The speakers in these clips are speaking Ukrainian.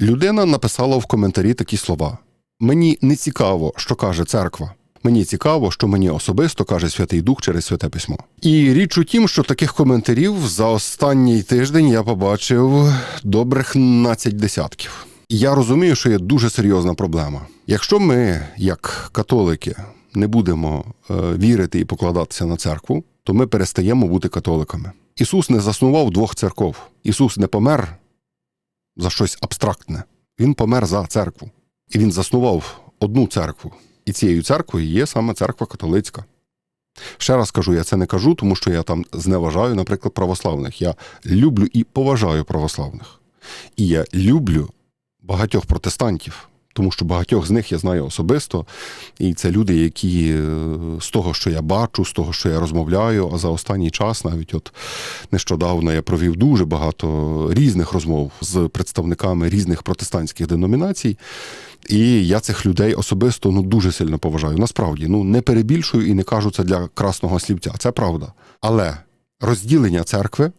Людина написала в коментарі такі слова: Мені не цікаво, що каже церква. Мені цікаво, що мені особисто каже Святий Дух через святе письмо. І річ у тім, що таких коментарів за останній тиждень я побачив добрих 12 десятків. Я розумію, що є дуже серйозна проблема. Якщо ми, як католики, не будемо е, вірити і покладатися на церкву, то ми перестаємо бути католиками. Ісус не заснував двох церков. Ісус не помер за щось абстрактне. Він помер за церкву. І він заснував одну церкву. І цією церквою є саме церква католицька. Ще раз кажу, я це не кажу, тому що я там зневажаю, наприклад, православних. Я люблю і поважаю православних. І я люблю багатьох протестантів, тому що багатьох з них я знаю особисто. І це люди, які е, з того, що я бачу, з того, що я розмовляю, а за останній час, навіть от нещодавно я провів дуже багато різних розмов з представниками різних протестантських деномінацій. І я цих людей особисто ну дуже сильно поважаю. Насправді, ну не перебільшую і не кажу це для красного слівця. Це правда. Але розділення церкви,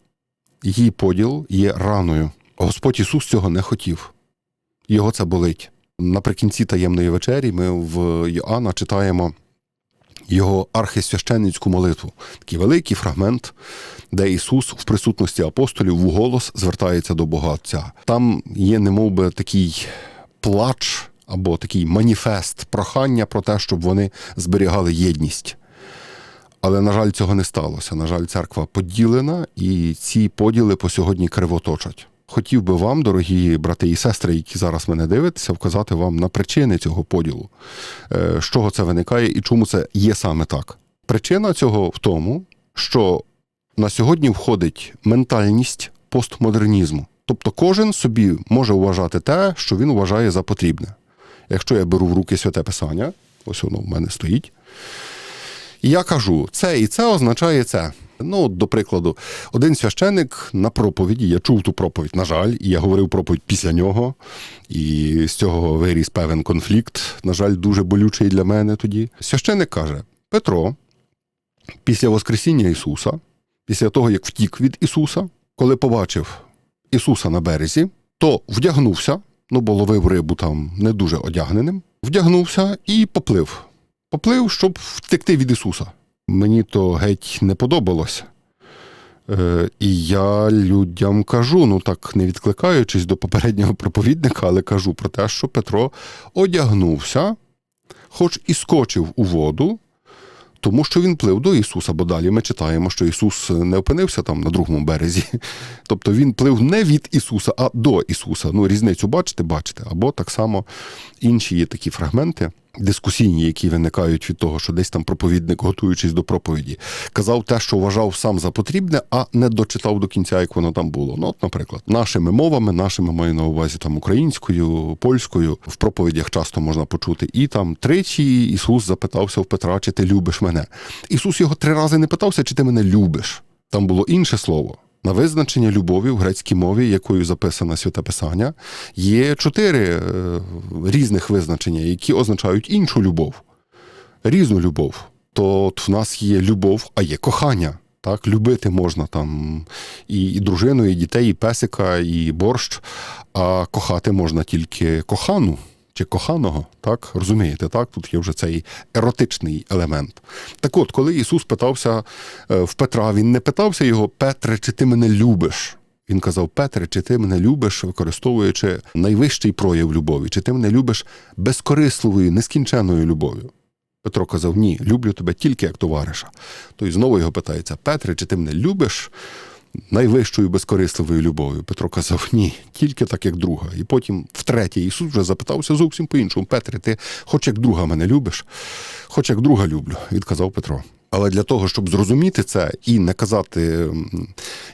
її поділ є раною. Господь Ісус цього не хотів. Його це болить. Наприкінці таємної вечері ми в Йоанна читаємо його архисвященницьку молитву. Такий великий фрагмент, де Ісус в присутності апостолів в звертається до Бога Отця. Там є, немов би, такий плач або такий маніфест, прохання про те, щоб вони зберігали єдність. Але, на жаль, цього не сталося. На жаль, церква поділена, і ці поділи по сьогодні кривоточать. Хотів би вам, дорогі брати і сестри, які зараз мене дивитеся, вказати вам на причини цього поділу, Е, з чого це виникає і чому це є саме так. Причина цього в тому, що на сьогодні входить ментальність постмодернізму. Тобто кожен собі може вважати те, що він вважає за потрібне. Якщо я беру в руки святе писання, ось воно в мене стоїть, і я кажу, це і це означає це. Ну, до прикладу, один священик на проповіді, я чув ту проповідь, на жаль, і я говорив проповідь після нього, і з цього виріс певен конфлікт, на жаль, дуже болючий для мене тоді. Священик каже: Петро, після Воскресіння Ісуса, після того, як втік від Ісуса, коли побачив Ісуса на березі, то вдягнувся, ну, бо ловив рибу там не дуже одягненим, вдягнувся і поплив. Поплив, щоб втекти від Ісуса. Мені то геть не подобалося. Е, і я людям кажу, ну так не відкликаючись до попереднього проповідника, але кажу про те, що Петро одягнувся, хоч і скочив у воду, тому що він плив до Ісуса, бо далі ми читаємо, що Ісус не опинився там на другому березі. Тобто він плив не від Ісуса, а до Ісуса. Ну, різницю бачите, бачите. Або так само інші є такі фрагменти. Дискусійні, які виникають від того, що десь там проповідник, готуючись до проповіді, казав те, що вважав сам за потрібне, а не дочитав до кінця, як воно там було. Ну, от, наприклад, нашими мовами, нашими маю на увазі там українською, польською, в проповідях часто можна почути. І там тричі Ісус запитався в Петра, чи ти любиш мене. Ісус його три рази не питався, чи ти мене любиш. Там було інше слово. На визначення любові в грецькій мові, якою записано святе писання, є чотири е, різних визначення, які означають іншу любов, різну любов. То в нас є любов, а є кохання. Так, любити можна там і, і дружину, і дітей, і песика, і борщ, а кохати можна тільки кохану чи коханого, так розумієте, так? Тут є вже цей еротичний елемент. Так от, коли Ісус питався е, в Петра, він не питався його, Петре, чи ти мене любиш? Він казав, Петре, чи ти мене любиш, використовуючи найвищий прояв любові, чи ти мене любиш безкорисливою, нескінченною любов'ю? Петро казав, ні, люблю тебе тільки як товариша. То й знову його питається: Петре, чи ти мене любиш найвищою безкорисливою любов'ю? Петро казав, ні, тільки так, як друга. І потім, втретє, Ісус вже запитався зовсім по-іншому. Петре, ти хоч як друга мене любиш, хоч як друга люблю, відказав Петро. Але для того, щоб зрозуміти це і не казати м,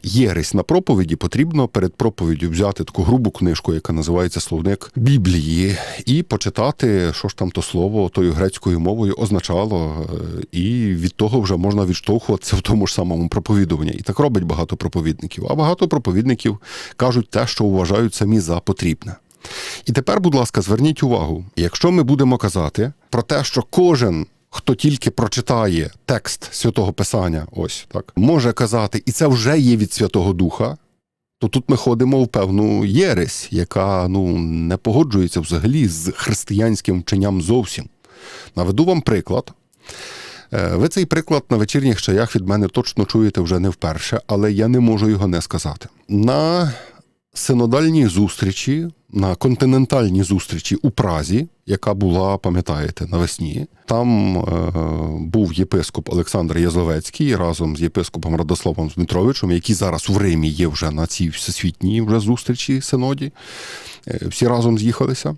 єресь на проповіді, потрібно перед проповіддю взяти таку грубу книжку, яка називається Словник Біблії, і почитати, що ж там то слово тою грецькою мовою означало, е, і від того вже можна відштовхуватися в тому ж самому проповідуванні. І так робить багато проповідників. А багато проповідників кажуть те, що вважають самі за потрібне. І тепер, будь ласка, зверніть увагу, якщо ми будемо казати про те, що кожен хто тільки прочитає текст святого Писання, ось так може казати, і це вже є від Святого Духа, то тут ми ходимо в певну єресь, яка ну, не погоджується взагалі з християнським вченням зовсім. Наведу вам приклад. Е, Ви цей приклад на вечірніх чаях від мене точно чуєте вже не вперше, але я не можу його не сказати. На синодальній зустрічі, на континентальній зустрічі у Празі, яка була, пам'ятаєте, навесні, там е, був єпископ Олександр Язловецький разом з єпископом Радославом Дмитровичем, який зараз в Римі є вже на цій всесвітній вже зустрічі синоді. Е, Всі разом з'їхалися.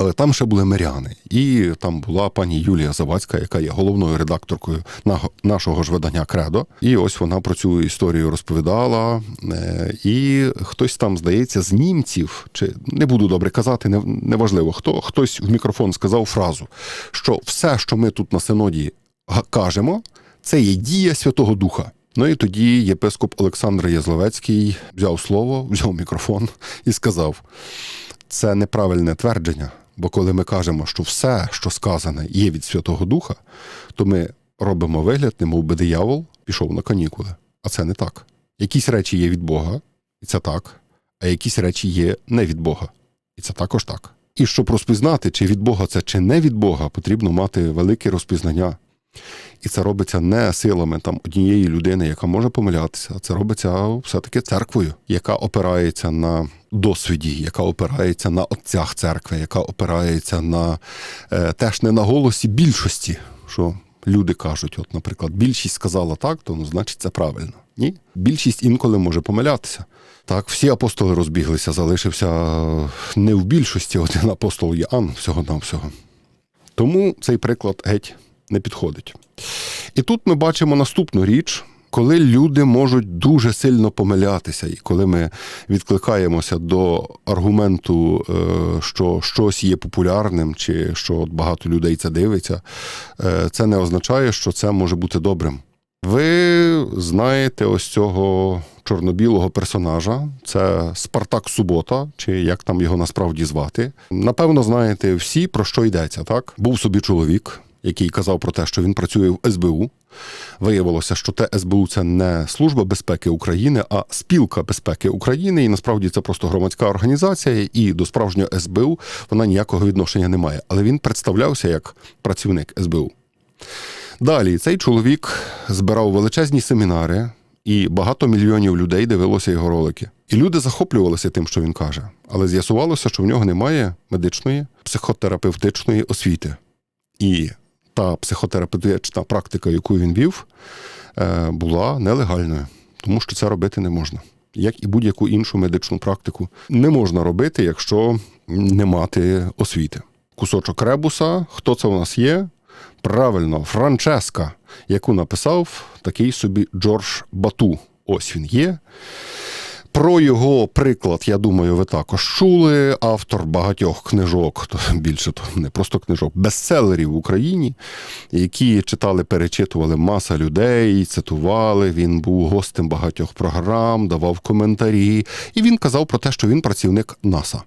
Але там ще були миряни, і там була пані Юлія Завадська, яка є головною редакторкою нашого ж видання Кредо. І ось вона про цю історію розповідала. Е, І хтось там, здається, з німців, чи не буду добре казати, не- неважливо хто, хтось в мікрофон сказав фразу, що все, що ми тут на синоді кажемо, це є дія Святого Духа. Ну і тоді єпископ Олександр Язловецький взяв слово, взяв мікрофон і сказав: це неправильне твердження. Бо коли ми кажемо, що все, що сказане, є від Святого Духа, то ми робимо вигляд, немов би диявол пішов на канікули. А це не так. Якісь речі є від Бога, і це так, а якісь речі є не від Бога, і це також так. І щоб розпізнати, чи від Бога це, чи не від Бога, потрібно мати велике розпізнання. І це робиться не силами там однієї людини, яка може помилятися, а це робиться все-таки церквою, яка опирається на досвіді, яка опирається на отцях церкви, яка опирається на е, теж не на голосі більшості, що люди кажуть, от, наприклад, більшість сказала так, то ну, значить це правильно. Ні, більшість інколи може помилятися. Так, всі апостоли розбіглися, залишився е, не в більшості один апостол Іоанн всього на всього. Тому цей приклад геть не підходить. І тут ми бачимо наступну річ, коли люди можуть дуже сильно помилятися, і коли ми відкликаємося до аргументу, е, що щось є популярним, чи що багато людей це дивиться, е, це не означає, що це може бути добрим. Ви знаєте ось цього чорно-білого персонажа, це Спартак Субота, чи як там його насправді звати. Напевно, знаєте всі, про що йдеться, так? Був собі чоловік, який казав про те, що він працює в СБУ. Виявилося, що те СБУ це не Служба безпеки України, а спілка безпеки України. І насправді це просто громадська організація, і до справжнього СБУ вона ніякого відношення не має. Але він представлявся як працівник СБУ. Далі цей чоловік збирав величезні семінари, і багато мільйонів людей дивилося його ролики. І люди захоплювалися тим, що він каже. Але з'ясувалося, що в нього немає медичної, психотерапевтичної освіти. І та психотерапевтична практика, яку він вів, е, була нелегальною, тому що це робити не можна. Як і будь-яку іншу медичну практику не можна робити, якщо не мати освіти. Кусочок ребуса, хто це у нас є? Правильно, Франческа, яку написав такий собі Джордж Бату. Ось він є. Про його приклад, я думаю, ви також чули. Автор багатьох книжок, то більше то не просто книжок, бестселерів в Україні, які читали, перечитували маса людей, цитували. Він був гостем багатьох програм, давав коментарі, і він казав про те, що він працівник НАСА.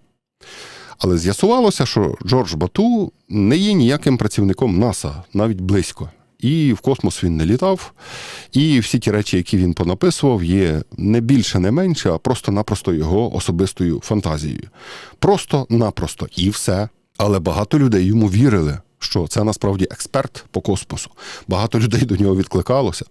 Але з'ясувалося, що Джордж Бату не є ніяким працівником НАСА, навіть близько. І в космос він не літав. І всі ті речі, які він понаписував, є не більше, не менше, а просто-напросто його особистою фантазією. Просто-напросто і все. Але багато людей йому вірили, що це насправді експерт по космосу. Багато людей до нього відкликалося.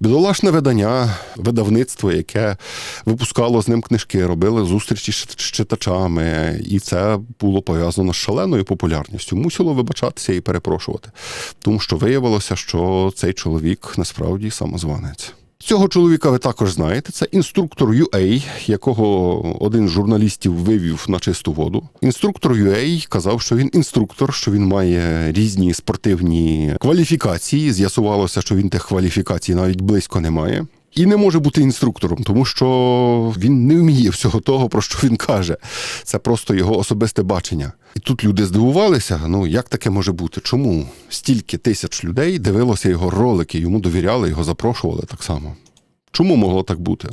Бідолашне видання, видавництво, яке випускало з ним книжки, робили зустрічі з читачами, і це було пов'язано з шаленою популярністю. Мусило вибачатися і перепрошувати, тому що виявилося, що цей чоловік насправді самозванець. Цього чоловіка ви також знаєте. Це інструктор UA, якого один з журналістів вивів на чисту воду. Інструктор UA казав, що він інструктор, що він має різні спортивні кваліфікації. З'ясувалося, що він тих кваліфікацій навіть близько не має. І не може бути інструктором, тому що він не вміє всього того, про що він каже. Це просто його особисте бачення. І тут люди здивувалися: ну як таке може бути? Чому стільки тисяч людей дивилося його ролики, йому довіряли, його запрошували так само. Чому могло так бути?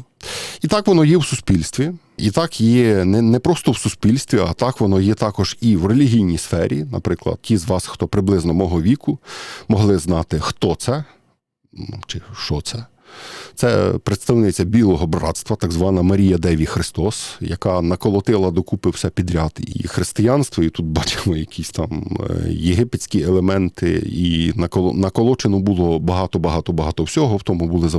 І так воно є в суспільстві, і так є не, не просто в суспільстві, а так воно є також і в релігійній сфері. Наприклад, ті з вас, хто приблизно мого віку, могли знати, хто це ну, чи що це. Це представниця білого братства, так звана Марія Деві Христос, яка наколотила докупи все підряд і християнство, і тут бачимо якісь там е, єгипетські елементи, і наколочено було багато, багато, багато всього. В тому були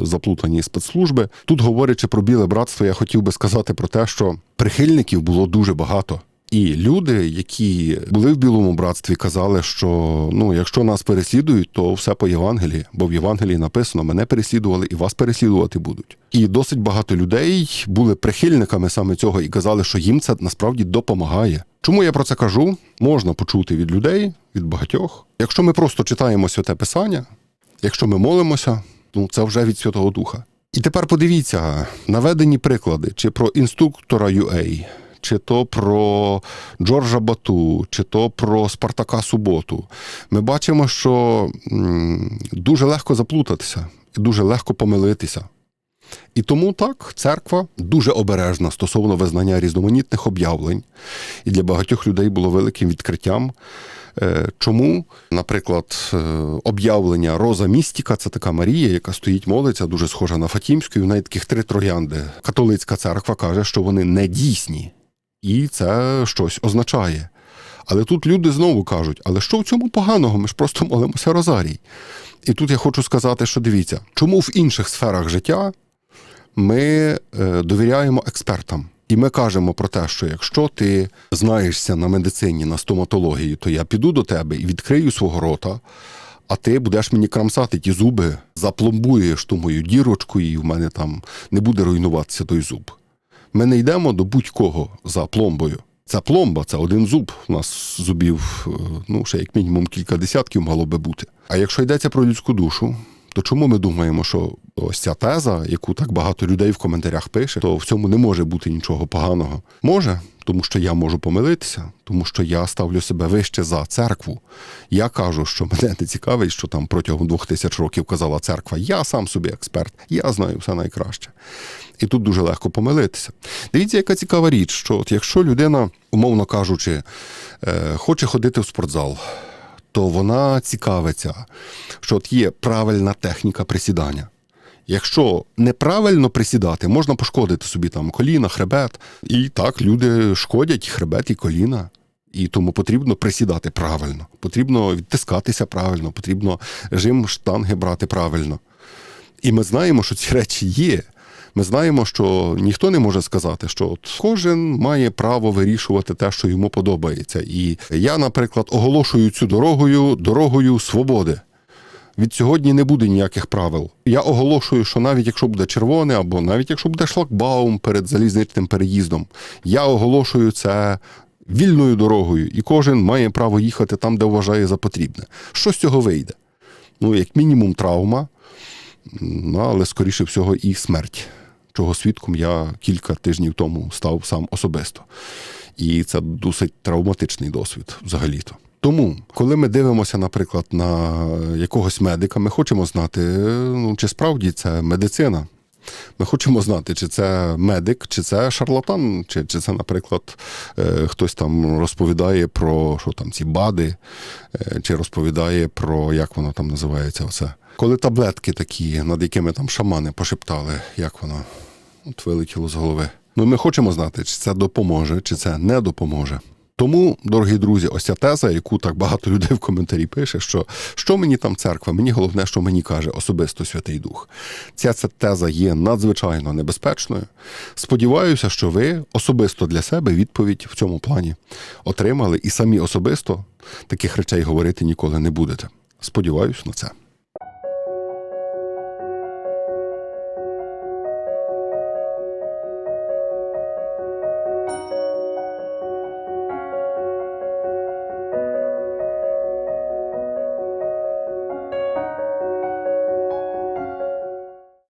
заплутані спецслужби. Тут, говорячи про біле братство, я хотів би сказати про те, що прихильників було дуже багато. І люди, які були в білому братстві, казали, що ну, якщо нас переслідують, то все по Євангелії, бо в Євангелії написано: мене переслідували і вас переслідувати будуть. І досить багато людей були прихильниками саме цього і казали, що їм це насправді допомагає. Чому я про це кажу? Можна почути від людей, від багатьох. Якщо ми просто читаємо святе писання, якщо ми молимося, ну це вже від Святого Духа. І тепер подивіться наведені приклади, чи про інструктора UA, чи то про Джорджа Бату, чи то про Спартака Суботу. Ми бачимо, що дуже легко заплутатися і дуже легко помилитися. І тому так, церква дуже обережна стосовно визнання різноманітних об'явлень. І для багатьох людей було великим відкриттям. Е, Чому, наприклад, е, об'явлення Роза Містіка це така Марія, яка стоїть, молиться, дуже схожа на Фатімську, і в неї таких три троянди. Католицька церква каже, що вони не дійсні, і це щось означає. Але тут люди знову кажуть: але що в цьому поганого? Ми ж просто молимося Розарій. І тут я хочу сказати, що дивіться, чому в інших сферах життя ми е, довіряємо експертам. І ми кажемо про те, що якщо ти знаєшся на медицині, на стоматології, то я піду до тебе і відкрию свого рота, а ти будеш мені крамсати ті зуби, запломбуєш ту мою дірочку, і в мене там не буде руйнуватися той зуб. Ми не йдемо до будь-кого за пломбою. Це пломба, це один зуб. У нас зубів, е, ну, ще як мінімум кілька десятків мало би бути. А якщо йдеться про людську душу, то чому ми думаємо, що ось ця теза, яку так багато людей в коментарях пише, то в цьому не може бути нічого поганого? Може, тому що я можу помилитися, тому що я ставлю себе вище за церкву. Я кажу, що мене не цікавить, що там протягом двох тисяч років казала церква. Я сам собі експерт, я знаю все найкраще. І тут дуже легко помилитися. Дивіться, яка цікава річ, що от якщо людина, умовно кажучи, е, хоче ходити в спортзал, то вона цікавиться, що от є правильна техніка присідання. Якщо неправильно присідати, можна пошкодити собі там коліна, хребет. І так люди шкодять і хребет і коліна. І тому потрібно присідати правильно, потрібно відтискатися правильно, потрібно жим штанги брати правильно. І ми знаємо, що ці речі є. Ми знаємо, що ніхто не може сказати, що от кожен має право вирішувати те, що йому подобається. І я, наприклад, оголошую цю дорогою дорогою свободи. Від сьогодні не буде ніяких правил. Я оголошую, що навіть якщо буде червоне, або навіть якщо буде шлагбаум перед залізничним переїздом, я оголошую це вільною дорогою, і кожен має право їхати там, де вважає за потрібне. Що з цього вийде? Ну, як мінімум, травма, ну, але скоріше всього і смерть, чого свідком я кілька тижнів тому став сам особисто. І це досить травматичний досвід взагалі-то. Тому, коли ми дивимося, наприклад, на якогось медика, ми хочемо знати, ну, чи справді це медицина. Ми хочемо знати, чи це медик, чи це шарлатан, чи, чи це, наприклад, е, хтось там розповідає про що там ці бади, е, чи розповідає про як воно там називається. Оце. Коли таблетки такі, над якими там шамани пошептали, як воно от вилетіло з голови. Ну, ми хочемо знати, чи це допоможе, чи це не допоможе. Тому, дорогі друзі, ось ця теза, яку так багато людей в коментарі пише, що що мені там церква, мені головне, що мені каже особисто Святий Дух. Ця, ця теза є надзвичайно небезпечною. Сподіваюся, що ви особисто для себе відповідь в цьому плані отримали і самі особисто таких речей говорити ніколи не будете. Сподіваюся на це.